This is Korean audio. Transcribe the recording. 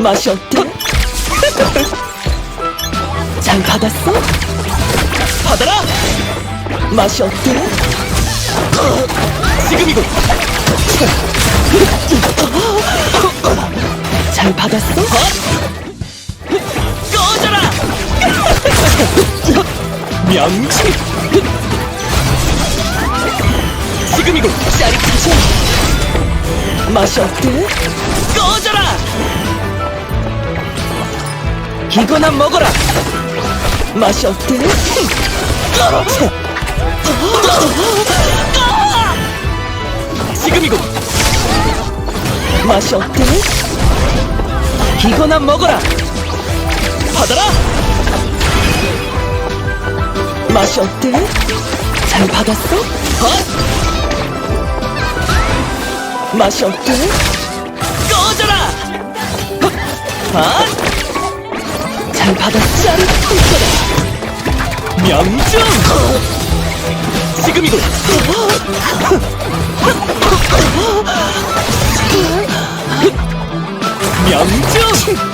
맛이 어때? 잘 받았어? 받아라! 맛이 어때? 지금이군! 잘 받았어? 꺼져라! 명치! 지금이군! 짜릿하죠? 맛이 어때? 꺼져 이거나 먹어라! 맛이 어때? 지금이군! 맛이 어때? 이거나 먹어라! 받아라! 맛이 어때? 잘 받았어? 어? 맛이 어때? 꺼져라! 아! 잘 받았지? 명중! 지금이군! 명중!